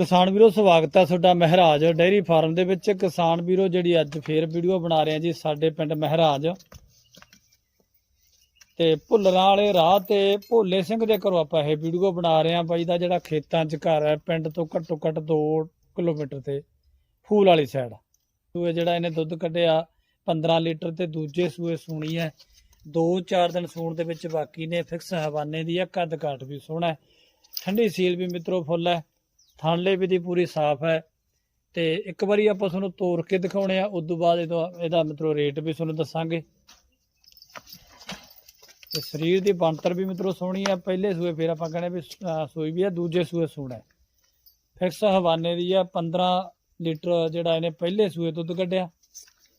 ਕਿਸਾਨ ਵੀਰੋ, ਸਵਾਗਤ ਹੈ ਤੁਹਾਡਾ ਮਹਿਰਾਜ ਡੇਅਰੀ ਫਾਰਮ ਦੇ ਵਿੱਚ। ਕਿਸਾਨ ਵੀਰੋ, ਜਿਹੜੀ ਅੱਜ ਫੇਰ ਵੀਡੀਓ ਬਣਾ ਰਹੇ ਹਾਂ ਜੀ ਸਾਡੇ ਪਿੰਡ ਮਹਿਰਾਜ। ਤੇ ਭੁੱਲਰਾਂ ਵਾਲੇ ਰਾਹ ਤੇ ਭੋਲੇ ਸਿੰਘ ਦੇ ਘਰੋਂ ਆਪਾਂ ਇਹ ਵੀਡੀਓ ਬਣਾ ਰਹੇ ਹਾਂ ਬਾਈ ਦਾ, ਜਿਹੜਾ ਖੇਤਾਂ 'ਚ ਘਰ ਹੈ ਪਿੰਡ ਤੋਂ ਘੱਟੋ ਘੱਟ 2 ਕਿਲੋਮੀਟਰ ਤੇ, ਫੂਲ ਵਾਲੀ ਸਾਈਡ ਸੂਏ ਜਿਹੜਾ ਇਹਨੇ ਦੁੱਧ ਕੱਢਿਆ 15 ਲੀਟਰ ਤੇ ਦੂਜੇ ਸੂਏ ਸੂਣੀ ਹੈ। 2-4 ਦਿਨ ਸੂਣ ਦੇ ਵਿੱਚ ਬਾਕੀ ਨੇ ਫਿਕਸ ਹਵਾਨੇ ਦੀ ਆ ਕੱਦ ਕਾਠ ਵੀ ਸੋਹਣਾ ਹੈ। ਠੰਡੀ ਸੀਲ ਵੀ ਮਿੱਤਰੋ ਫੁੱਲ ਹੈ। ਥਾਂਲੇ ਵੀ ਦੀ ਪੂਰੀ ਸਾਫ਼ ਹੈ ਤੇ ਇੱਕ ਵਾਰੀ ਆਪਾਂ ਤੁਹਾਨੂੰ ਤੋੜ ਕੇ ਦਿਖਾਉਣੇ ਆ, ਉਸ ਤੋਂ ਬਾਅਦ ਇਹਦਾ ਮਿੱਤਰੋ ਰੇਟ ਵੀ ਤੁਹਾਨੂੰ ਦੱਸਾਂਗੇ। ਤੇ ਸਰੀਰ ਦੀ ਬਣਤਰ ਵੀ ਮਿੱਤਰੋ ਸੋਹਣੀ ਆ, ਪਹਿਲੇ ਸੂਏ ਫਿਰ ਆਪਾਂ ਕਹਿੰਦੇ ਵੀ ਸੂਈ ਵੀ ਆ, ਦੂਜੇ ਸੂਏ ਸੋਹਣਾ ਫਿਕਸ ਹਵਾਨੇ ਦੀ ਆ 15 ਲੀਟਰ ਜਿਹੜਾ ਇਹਨੇ ਪਹਿਲੇ ਸੂਏ ਦੁੱਧ ਕੱਢਿਆ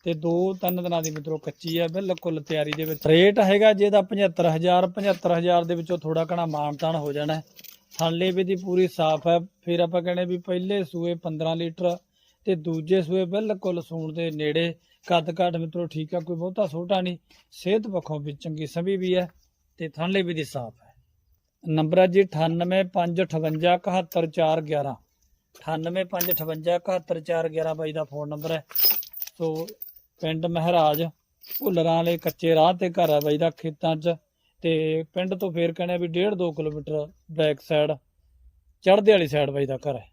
ਤੇ 2-3 ਦਿਨਾਂ ਦੀ ਮਿੱਤਰੋ ਕੱਚੀ ਆ, ਬਿਲਕੁਲ ਤਿਆਰੀ ਦੇ ਵਿੱਚ। ਰੇਟ ਹੈਗਾ ਜੇ ਇਹਦਾ 75000 75000 ਦੇ ਵਿੱਚੋਂ ਥੋੜਾ ਘਣਾ ਮਾਨਤਾਨ ਹੋ ਜਾਣਾ ਥਾਲੇ ਵੀ ਦੀ ਪੂਰੀ ਸਾਫ਼ ਹੈ। ਫਿਰ ਆਪਾਂ ਕਹਿੰਦੇ ਵੀ ਪਹਿਲੇ ਸੂਏ 15 ਲੀਟਰ ਤੇ ਦੂਜੇ ਸੂਏ ਬਿਲਕੁਲ ਸੂਣ ਦੇ ਨੇੜੇ। ਕੱਦ ਕਾਠ ਮਿੱਤਰੋ ਠੀਕ ਆ, ਕੋਈ ਬਹੁਤਾ ਛੋਟਾ ਨਹੀਂ। ਸਿਹਤ ਪੱਖੋਂ ਵੀ ਚੰਗੀ ਸਭੀ ਵੀ ਹੈ ਤੇ ਥਾਲੇ ਵੀ ਦੀ ਸਾਫ਼ ਹੈ। ਨੰਬਰ ਹੈ ਜੀ 9855571411 9855571411 ਬਾਈ ਦਾ ਫੋਨ ਨੰਬਰ ਹੈ। ਸੋ ਪਿੰਡ ਮਹਾਰਾਜ ਭੁੱਲਰਾਂ ਵਾਲੇ ਕੱਚੇ ਰਾਹ ਤੇ ਘਰ ਹੈ ਬਾਈ ਦਾ ਖੇਤਾਂ 'ਚ। ਤੇ ਪਿੰਡ ਤੋਂ ਫੇਰ ਕਹਿੰਦੇ ਵੀ 1.5 2 ਕਿਲੋਮੀਟਰ ਬੈਕ ਸਾਈਡ ਚੜ੍ਹਦੇ ਵਾਲੀ ਸਾਈਡ ਬਾਈ ਦਾ ਘਰ ਹੈ।